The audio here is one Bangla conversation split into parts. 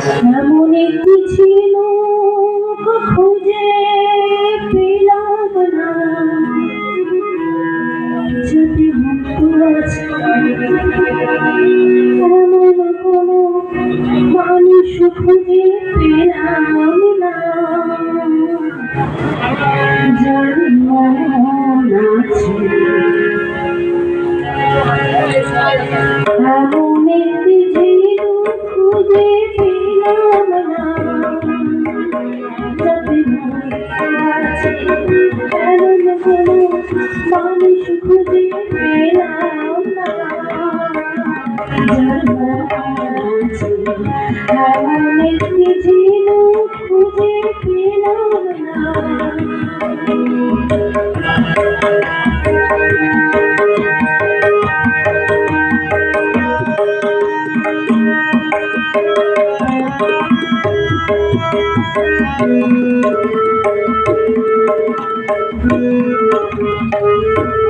এমন একটি ছিল খুঁজে পেলাম না। যদি মুক্ত আছে এমন কোনো মানুষ খুঁজে পেলাম না, যার মন আছে, এমন খুঁজে পেলাম না একটি ঝিনুক খুঁজে পেলাম না শুনে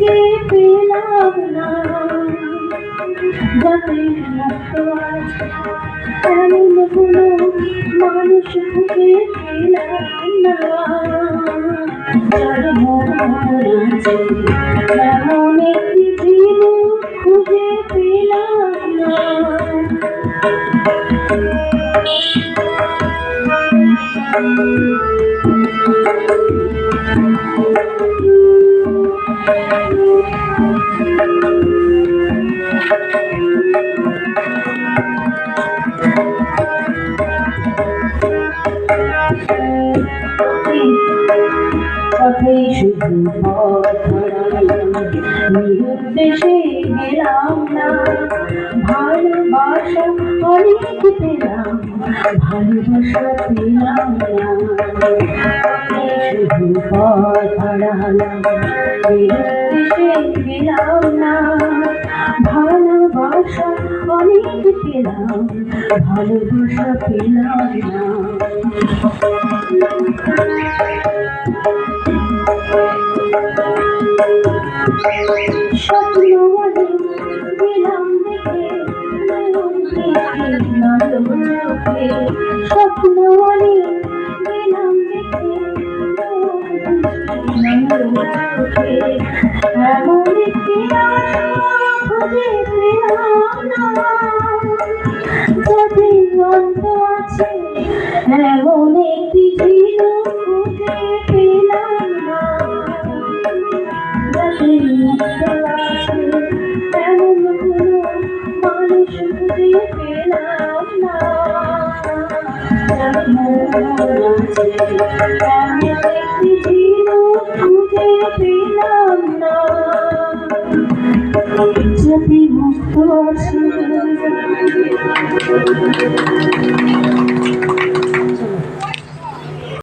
খুঁজে পেলাম না। যাতে মুক্ত আছে এমন কোনো মানুষ খুঁজে পেলাম না। খুঁজে পেলাম না। পথে শুধু নিরুদ্দেশে গেলাম না। ভালোবাসা অনেক পেলাম ভালোবাসা পেলাম গেলাম না ভালোবাসা অনেক পেলাম ভালোবাসা পেলাম না স্বপ্ন দিলাম দেখে স্বপ্ন এমন একটি খুঁজে পেলাম না। এমন কোনো মানুষ খুঁজে পেলাম না। মন এমন একটি খুঁজে পেলাম না। যাতে মুক্ত আছে